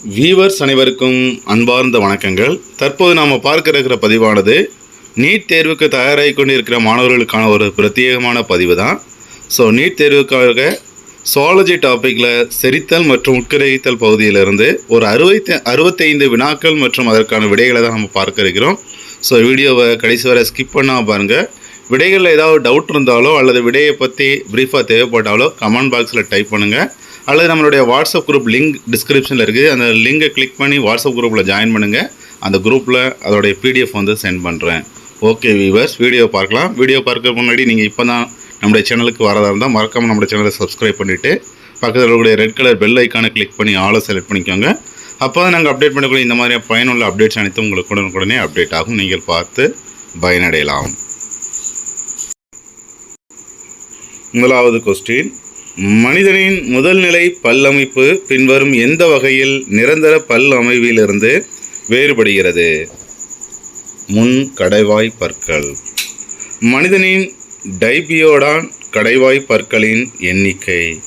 Viewers அனைவருக்கும் அன்பார்ந்த வணக்கங்கள். தற்போது நாம் பார்க்க இருக்கிற பதிவானது நீட் தேர்வுக்கு தயாராகி கொண்டிருக்கிற மாணவர்களுக்கான ஒரு பிரத்யேகமான பதிவு தான் ஸோ நீட் தேர்வுக்காக சுவாலஜி டாப்பிக்கில் செரித்தல் மற்றும் உட்கிரகித்தல் பகுதியிலிருந்து ஒரு அறுபத்தி அறுபத்தைந்து வினாக்கள் மற்றும் அதற்கான விடைகளை தான் நம்ம பார்க்க இருக்கிறோம் ஸோ வீடியோவை கடைசி வரை ஸ்கிப் பண்ணால் பாருங்கள் விடைகளில் ஏதாவது டவுட் இருந்தாலோ அல்லது விடையை பற்றி ப்ரீஃபாக தேவைப்பட்டாலோ கமெண்ட் பாக்ஸில் டைப் பண்ணுங்கள் அல்லது நம்மளுடைய வாட்ஸ்அப் குரூப் லிங்க் டிஸ்கிரிப்ஷனில் இருக்குது அந்த லிங்கை கிளிக் பண்ணி வாட்ஸ்அப் குரூப்பில் ஜாயின் பண்ணுங்கள் அந்த குரூப்பில் அதோடைய பிடிஎஃப் வந்து சென்ட் பண்ணுறேன் ஓகே வீவர்ஸ் வீடியோ பார்க்கலாம். வீடியோ பார்க்க முன்னாடி நீங்கள் இப்போ தான் நம்முடைய சேனலுக்கு வரதாக இருந்தால் மறக்காமல் நம்முடைய சேனலை சப்ஸ்கிரைப் பண்ணிவிட்டு பக்கத்தில் இருக்கக்கூடிய ரெட் கலர் பெல் ஐக்கானை கிளிக் பண்ணி ஆளை செலக்ட் பண்ணிக்கோங்க. அப்போ தான் நாங்கள் அப்டேட் பண்ணக்கூடிய இந்த மாதிரியான பயனுள்ள அப்டேட்ஸ் அனைத்தும் உங்களுக்கு உடனுக்குடனே அப்டேட் ஆகும். நீங்கள் பார்த்து பயனடையலாம். முதலாவது கொஸ்டின் மனிதனின் முதல்நிலை பல்லமைப்பு பின்வரும் எந்த வகையில் நிரந்தர பல் அமைவிலிருந்து வேறுபடுகிறது? முன் கடைவாய் பற்கள். மனிதனின் டைபியோடான் கடைவாய் பற்களின் எண்ணிக்கை.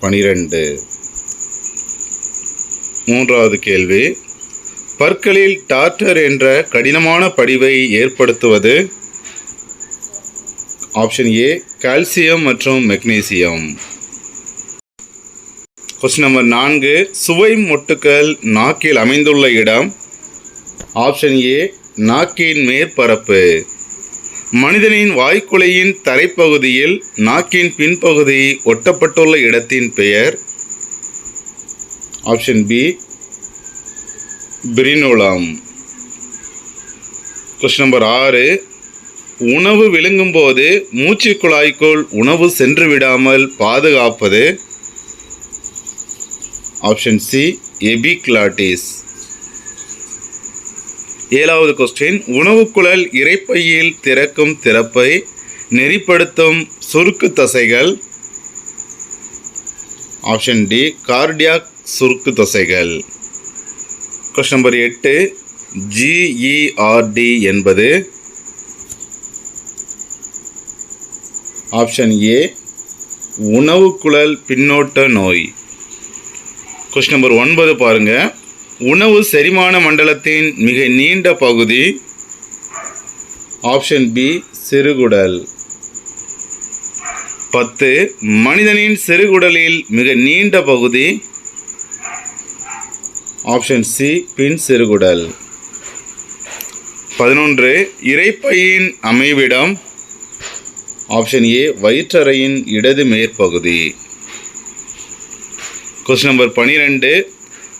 பனிரெண்டு. மூன்றாவது கேள்வி. பற்களில் டார்டர் என்ற கடினமான படிவை ஏற்படுத்துவது ஆப்ஷன் ஏ கால்சியம் மற்றும் மெக்னீசியம் கொஸ்டின் நம்பர் நான்கு சுவை மொட்டுக்கள் நாக்கில் அமைந்துள்ள இடம். ஆப்ஷன் ஏ நாக்கின் மேற்பரப்பு. மனிதனின் வாய்க்குலையின் தரைப்பகுதியில் நாக்கின் பின்பகுதி ஒட்டப்பட்டுள்ள இடத்தின் பெயர். ஆப்ஷன் பி பிரினோலாம் கொஸ்டின் நம்பர் ஆறு உணவு விழுங்கும்போது மூச்சு குழாய்க்குள் உணவு சென்று விடாமல் பாதுகாப்பது. ஆப்ஷன் சி எபிக்லாட்டிஸ் ஏழாவது கொஸ்டின் உணவுக்குழல் இறைப்பையில் திறக்கும் திறப்பை நெறிப்படுத்தும் சுருக்கு தசைகள். ஆப்ஷன் டி கார்டியாக் சுருக்கு தசைகள். கொஸ்டின் நம்பர் எட்டு ஜிஇஆர்டி என்பது ஆப்ஷன் ஏ உணவுக்குழல் பின்னோட்ட நோய். கொஸ்டின் நம்பர் ஒன்பது பாருங்க. உணவு செரிமான மண்டலத்தின் மிக நீண்ட பகுதி. ஆப்ஷன் பி சிறுகுடல். பத்து மனிதனின் சிறுகுடலில் மிக நீண்ட பகுதி. ஆப்ஷன் சி பின் சிறுகுடல். பதினொன்று இறைப்பையின் அமைவிடம். ஆப்ஷன் ஏ வயிற்றறையின் இடது மேற்பகுதி. கொஸ்டின் நம்பர் பனிரெண்டு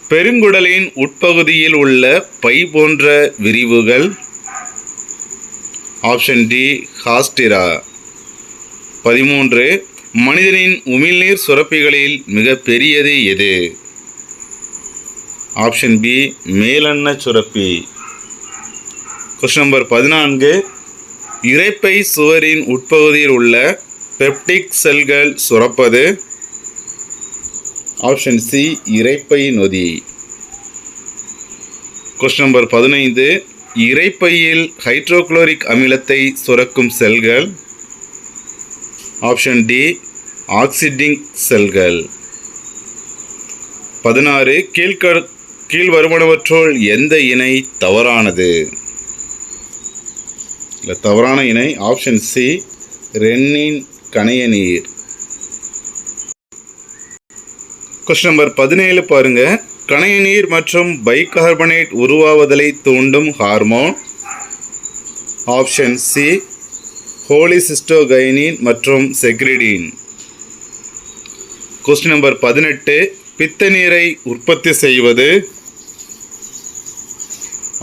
பெருங்குடலின் உட்பகுதியில் உள்ள பை போன்ற விரிவுகள். ஆப்ஷன் டி ஹாஸ்டிரா பதிமூன்று மனிதனின் உமிழ்நீர் சுரப்பிகளில் மிக பெரியது எது? ஆப்ஷன் பி மேலெண்ண சுரப்பி. கொஸ்டின் நம்பர் பதினான்கு இறைப்பை சுவரின் உட்பகுதியில் உள்ள பெப்டிக் செல்கள் சுரப்பது. ஆப்ஷன் சி இறைப்பை நொதி. கொஸ்டின் நம்பர் பதினைந்து. இரைப்பையில் ஹைட்ரோகுளோரிக் அமிலத்தை சுரக்கும் செல்கள். ஆப்ஷன் டி ஆக்சிடிங் செல்கள். பதினாறு கீழ்க கீழ் எந்த இணை தவறானது? இல்லை தவறான இணை ஆப்ஷன் சி ரென்னின் கணைய நீர். கொஸ்டின் நம்பர் பதினேழு பாருங்க. கணைய நீர் மற்றும் பைகார்பனேட் உருவாவதலை தூண்டும் ஹார்மோன் ஆப்ஷன் சி ஹோலிசிஸ்டோகைனின் மற்றும் செக்ரிடின் கொஸ்டின் நம்பர் பதினெட்டு பித்த நீரை உற்பத்தி செய்வது.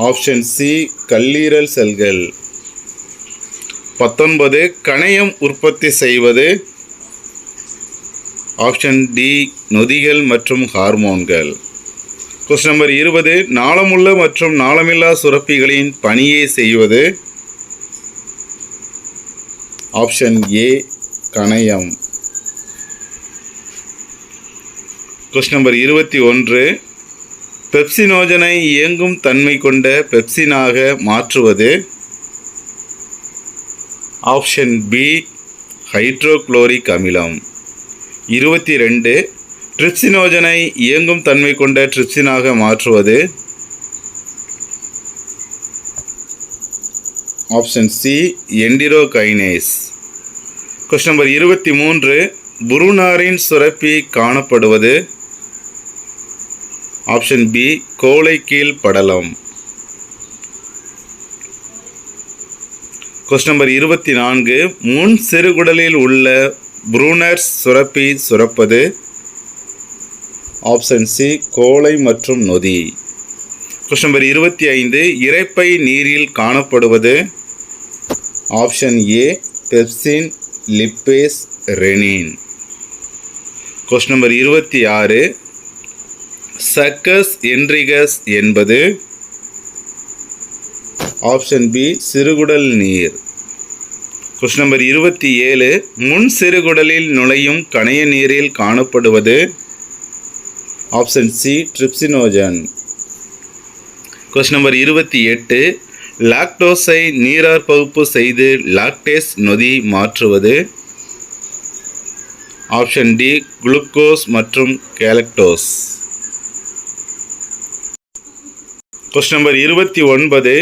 ஆப்ஷன் சி கல்லீரல் செல்கள். பத்தொன்பது கணையம் உற்பத்தி செய்வது. ஆப்ஷன் டி நொதிகள் மற்றும் ஹார்மோன்கள் கொஸ்டின் நம்பர் இருபது நாளமுள்ள மற்றும் நாளமில்லா சுரப்பிகளின் பணியை செய்வது. ஆப்ஷன் ஏ கணையம். கொஸ்டின் நம்பர் இருபத்தி ஒன்று பெப்சினோஜனை இயங்கும் தன்மை கொண்ட பெப்சினாக மாற்றுவது. ஆப்ஷன் பி ஹைட்ரோக்ளோரிக் அமிலம். இருபத்தி ரெண்டு ட்ரிப்சினோஜனை இயங்கும் தன்மை கொண்ட ட்ரிப்சினாக மாற்றுவது. Option C enterokinase. Question number இருபத்தி மூன்று புருனாரின் சுரப்பி காணப்படுவது. ஆப்ஷன் பி கோலை கீழ் படலம். கொஸ்டின் நம்பர் இருபத்தி நான்கு முன் சிறுகுடலில் உள்ள புரூனர்ஸ் சுரப்பி சுரப்பது. ஆப்ஷன் சி கோலை மற்றும் நொதி. கொஸ்டின் நம்பர் இருபத்தி ஐந்து இறைப்பை நீரில் காணப்படுவது. Option A pepsin lipase renin question number இருபத்தி ஆறு சக்கஸ் என்ரிகஸ் என்பது. ஆப்ஷன் பி சிறுகுடல் நீர். கொஸ்டின் நம்பர் இருபத்தி ஏழு முன் சிறுகுடலில் நுழையும் கணைய நீரில் காணப்படுவது? Option C trypsinogen question number இருபத்தி எட்டு லாக்டோஸை நீரார் பகுப்பு செய்து லாக்டேஸ் நொதி மாற்றுவது? ஆப்ஷன் டி குளுக்கோஸ் மற்றும் கேலக்டோஸ் கொஸ்டின் நம்பர் இருபத்தி ஒன்பது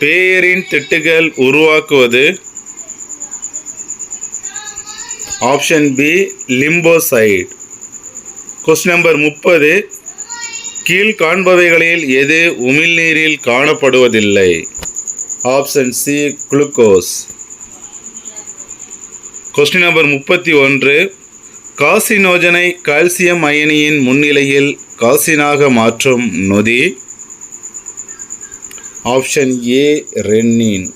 பேயரின் திட்டுகள் உருவாக்குவது option B lymphocyte. Question number முப்பது கீழ் காண்பவைகளில் எது உமிழ்நீரில் காணப்படுவதில்லை? Option C glucose question number முப்பத்தி ஒன்று காசினோஜனை கால்சியம் அயனியின் முன்னிலையில் காசினாக மாற்றும் நொதி. Option A rennin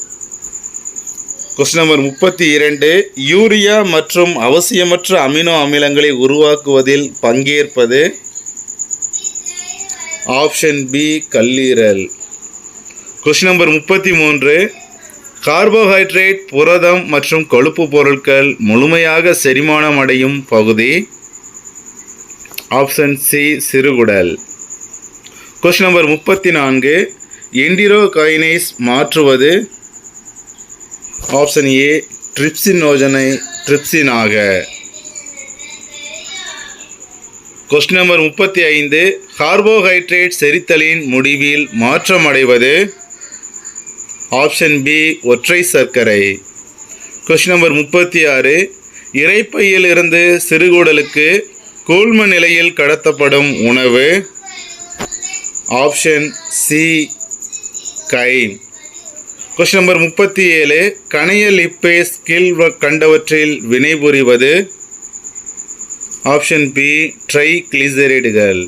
question number முப்பத்தி இரண்டு யூரியா மற்றும் அவசியமற்ற அமினோ அமிலங்களை உருவாக்குவதில் பங்கேற்பது? ஆப்ஷன் பி கல்லீரல். கொஸ்டின் நம்பர் முப்பத்தி மூன்று கார்போஹைட்ரேட் புரதம் மற்றும் கொழுப்பு பொருட்கள் முழுமையாக செரிமானம் அடையும் பகுதி? ஆப்ஷன் சி சிறுகுடல். கொஸ்டின் நம்பர் முப்பத்தி நான்கு என்டிரோகைனைஸ் மாற்றுவது ஆப்ஷன் ஏ ட்ரிப்சினோஜனை ட்ரிப்சினாக. கொஸ்டின் நம்பர் முப்பத்தி ஐந்து கார்போஹைட்ரேட் செரித்தலின் முடிவில் மாற்றமடைவது ஆப்ஷன் பி ஒற்றை சர்க்கரை. கொஸ்டின் நம்பர் முப்பத்தி ஆறு இறைப்பையிலிருந்து சிறுகுடலுக்கு கூழ்ம நிலையில் கடத்தப்படும் உணவு. Option C chyme question number முப்பத்தி ஏழு கணைய லிப்பேஸ் கீழ் கண்டவற்றில் வினைபுரிவது ஆப்ஷன் பி ட்ரை கிளிசரைடுகள்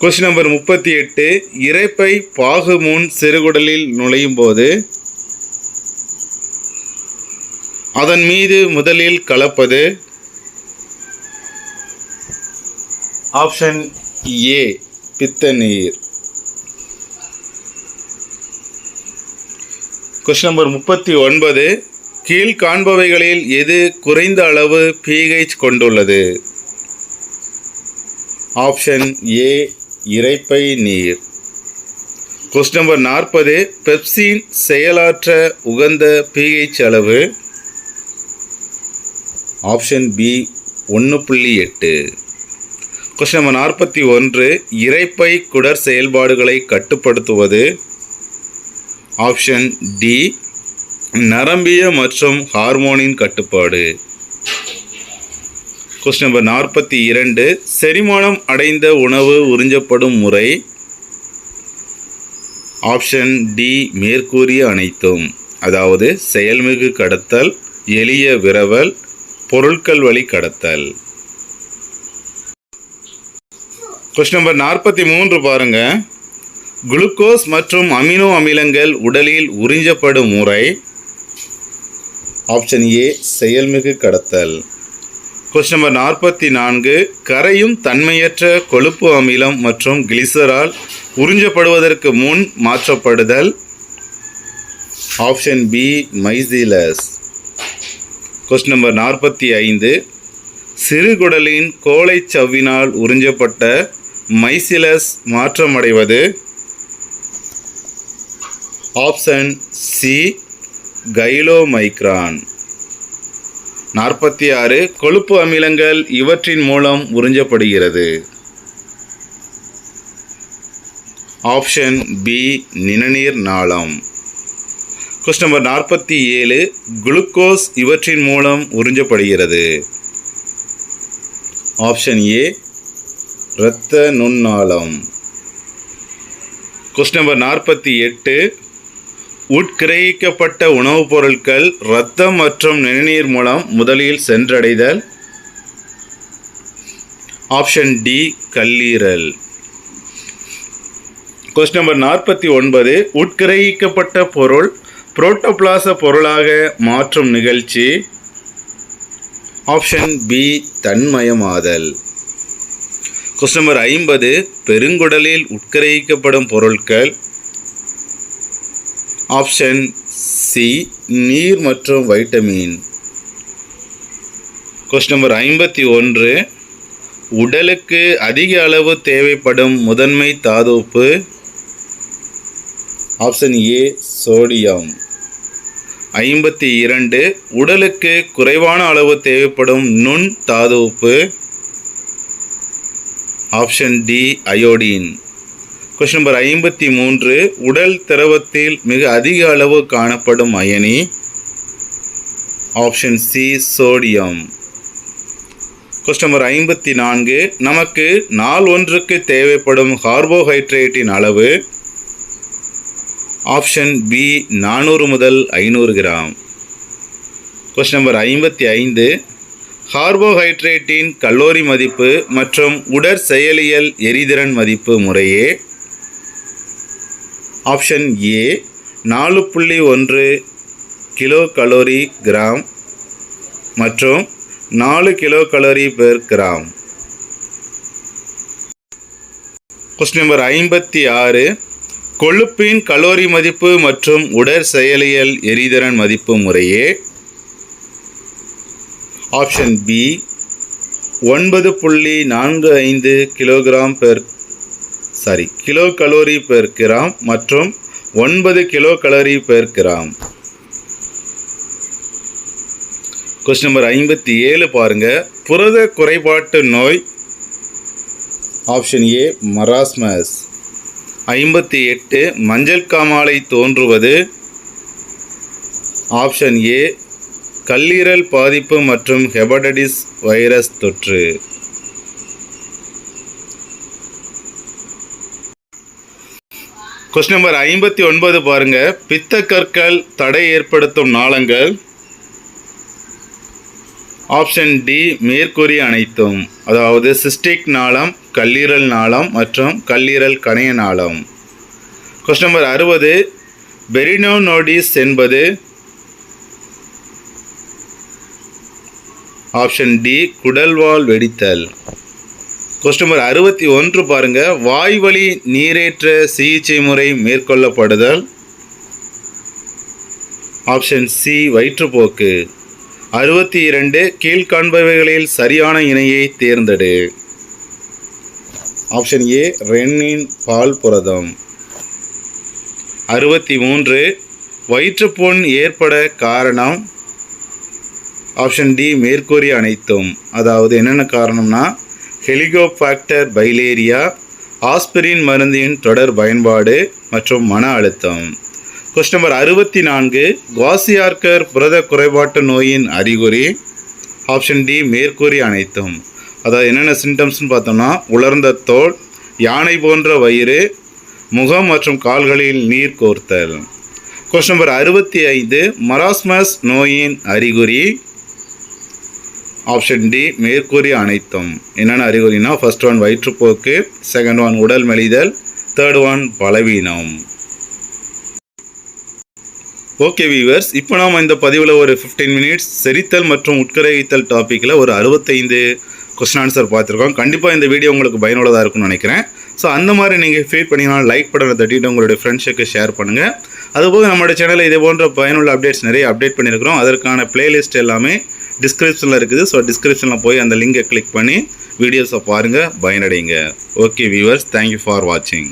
கொஸ்டின் நம்பர் முப்பத்தி எட்டு இரைப்பை பாகு முன் சிறுகுடலில் நுழையும் போது அதன் மீது முதலில் கலப்பது? ஆப்ஷன் ஏ பித்த நீர். கொஸ்டின் நம்பர் முப்பத்தி ஒன்பது. கீழ் காண்பவைகளில் எது குறைந்த அளவு பிஹெச் கொண்டுள்ளது? ஆப்ஷன் ஏ இறைப்பை நீர். கொஸ்டின் நம்பர் நாற்பது. பெப்சின் செயலாற்ற உகந்த பிஹெச் அளவு. ஆப்ஷன் பி ஒன்று புள்ளி எட்டு. கொஸ்டின் நம்பர் நாற்பத்தி ஒன்று இரைப்பை குடர் செயல்பாடுகளை கட்டுப்படுத்துவது. ஆப்ஷன் டி நரம்பிய மற்றும் ஹார்மோனின் கட்டுப்பாடு. கொஸ்டின் நம்பர் நாற்பத்தி இரண்டு செரிமானம் அடைந்த உணவு உறிஞ்சப்படும் முறை. ஆப்ஷன் டி மேற்கூறிய அனைத்தும். அதாவது செயல்மிகு கடத்தல் எளிய விரவல் பொருட்கள் வழி கடத்தல். கொஸ்டின் நம்பர் நாற்பத்தி மூன்று பாருங்க. குளுக்கோஸ் மற்றும் அமினோ அமிலங்கள் உடலில் உறிஞ்சப்படும் முறை. ஆப்ஷன் ஏ செயல்மிகு கடத்தல். கொஸ்டின் நம்பர் நாற்பத்தி நான்கு கரையும் தன்மையற்ற கொழுப்பு அமிலம் மற்றும் கிளிசரால் உறிஞ்சப்படுவதற்கு முன் மாற்றப்படுதல். Option B micelles. Question number நாற்பத்தி ஐந்து சிறுகுடலின் கோழைச் சவ்வினால் உறிஞ்சப்பட்ட மைசிலஸ் மாற்றமடைவது? Option C கைலோமைக்ரான். நாற்பத்தி ஆறு கொழுப்பு அமிலங்கள் இவற்றின் மூலம் உறிஞ்சப்படுகிறது. ஆப்ஷன் பி நிணநீர் நாளம். கொஸ்டின் நம்பர் நாற்பத்தி ஏழு குளுக்கோஸ் இவற்றின் மூலம் உறிஞ்சப்படுகிறது. ஆப்ஷன் ஏ இரத்த நுண்ணாளம். கொஸ்டின் நம்பர் நாற்பத்தி எட்டு. உட்கிரகிக்கப்பட்ட உணவுப் பொருட்கள் இரத்தம் மற்றும் நிணநீர் மூலம் முதலில் சென்றடைதல். ஆப்ஷன் டி கல்லீரல். கொஸ்டின் நம்பர் நாற்பத்தி ஒன்பது. உட்கிரகிக்கப்பட்ட பொருள் புரோட்டோபிளாச பொருளாக மாற்றும் நிகழ்ச்சி. ஆப்ஷன் பி தன்மயமாதல். கொஸ்டின் நம்பர் ஐம்பது பெருங்குடலில் உட்கிரகிக்கப்படும் பொருட்கள் ஆப்ஷன் சி நீர் மற்றும் வைட்டமின் கொஸ்டின் நம்பர் ஐம்பத்தி ஒன்று உடலுக்கு அதிக அளவு தேவைப்படும் முதன்மை தாதுப்பு ஆப்ஷன் ஏ சோடியம் ஐம்பத்தி இரண்டு உடலுக்கு குறைவான அளவு தேவைப்படும் நுண் தாதுப்பு option D iodine. Question number ஐம்பத்தி மூன்று உடல் திரவத்தில் மிக அதிக அளவு காணப்படும் அயனி? Option C sodium question number ஐம்பத்தி நான்கு நமக்கு நாள் ஒன்றுக்கு தேவைப்படும் கார்போஹைட்ரேட்டின் அளவு? ஆப்ஷன் பி நானூறு முதல் ஐநூறு கிராம். கொஸ்டின் நம்பர் ஐம்பத்தி ஐந்து கார்போஹைட்ரேட்டின் கலோரி மதிப்பு மற்றும் உடற்செயலியல் எரிதிறன் மதிப்பு முறையே. ஆப்ஷன் ஏ நாலு புள்ளி ஒன்று கிலோ கலோரி கிராம் மற்றும் நாலு kilo calorie per gram. Question number ஐம்பத்தி ஆறு கொழுப்பின் கலோரி மதிப்பு மற்றும் உடற்செயலியல் எரிதிறன் மதிப்பு முறையே. ஆப்ஷன் பி ஒன்பது புள்ளி நான்கு ஐந்து kilogram per sorry kilo calorie per gram மற்றும் ஒன்பது kilo calorie per gram question number ஐம்பத்தி ஏழு பாருங்கள் புரத குறைபாட்டு நோய். ஆப்ஷன் ஏ மராஸ்மஸ் ஐம்பத்தி எட்டு மஞ்சள் காமாலை தோன்றுவது. ஆப்ஷன் ஏ கல்லீரல் பாதிப்பு மற்றும் ஹெபடடிஸ் வைரஸ் தொற்று. கொஸ்டின் நம்பர் ஐம்பத்தி ஒன்பது பாருங்க. பித்தக்கற்கள் தடை ஏற்படுத்தும் நாளங்கள். ஆப்ஷன் டி மேற்கூறி அனைத்தும் அதாவது சிஸ்டிக் நாளம் கல்லீரல் நாளம் மற்றும் கல்லீரல் கணைய நாளம். கொஸ்டின் நம்பர் அறுபது பெரினோனோடிஸ் என்பது ஆப்ஷன் டி குடல்வால் வெடித்தல். கொஸ்டின் நம்பர் அறுபத்தி ஒன்று பாருங்கள் வாய்வழி நீரேற்ற சிகிச்சை முறை மேற்கொள்ளப்படுதல். ஆப்ஷன் சி வயிற்றுப்போக்கு. அறுபத்தி இரண்டு கீழ்காண்பவைகளில் சரியான இணையை தேர்ந்தெடு. ஆப்ஷன் ஏ ரென்னின் பால் புரதம். அறுபத்தி மூன்று வயிற்றுப்புண் ஏற்பட காரணம். ஆப்ஷன் டி மேற்கூறிய அனைத்தும். அதாவது என்னென்ன காரணம்னா ஹெலிகோபாக்டர் பைலேரியா ஆஸ்பிரின் மருந்தின் தொடர் பயன்பாடு மற்றும் மன அழுத்தம். கொஸ்டின் நம்பர் அறுபத்தி நான்கு குவாசியார்கர் புரத குறைபாட்டு நோயின் அறிகுறி. ஆப்ஷன் டி மேற்கூறி அனைத்தும். அதாவது என்னென்ன சிம்டம்ஸ்னு பார்த்தோம்னா உலர்ந்த தோல் யானை போன்ற வயிறு முகம் மற்றும் கால்களில் நீர் கோர்த்தல். கொஸ்டின் நம்பர் அறுபத்தி ஐந்து மராஸ்மஸ் நோயின் அறிகுறி. ஆப்ஷன் டி மேற்கூறிய அனைத்தும். என்னென்ன அறிகுறினா ஃபர்ஸ்ட் ஒன் வயிற்றுப்போக்கு செகண்ட் ஒன் உடல் மெலிதல் தேர்ட் ஒன் பலவீனம். ஓகே வீவர்ஸ் இப்போ நாம் இந்த பதிவில் ஒரு ஃபிஃப்டீன் மினிட்ஸ் செரித்தல் மற்றும் உட்கரைத்தல் டாப்பிக்கில் ஒரு அறுபத்தைந்து கொஸ்டின் ஆன்சர் பார்த்துருக்கோம். கண்டிப்பாக இந்த வீடியோ உங்களுக்கு பயனுள்ளதாக இருக்கும்னு நினைக்கிறேன். ஸோ அந்த மாதிரி நீங்கள் ஃபீல் பண்ணிங்கன்னா லைக் பட்டனை தட்டிட்டு உங்களுடைய ஃப்ரெண்ட்ஸுக்கு ஷேர் பண்ணுங்கள் அதுபோக நம்மளோட சேனலில் இதே போன்ற பயனுள்ள அப்டேட்ஸ் நிறைய அப்டேட் பண்ணியிருக்கிறோம். அதற்கான பிளேலிஸ்ட் எல்லாமே டிஸ்கிரிப்ஷனில் இருக்குது. ஸோ டிஸ்கிரிப்ஷனில் போய் அந்த லிங்கை கிளிக் பண்ணி வீடியோஸை பாருங்கள் பயனடைங்க. Okay viewers thank you for வாட்சிங்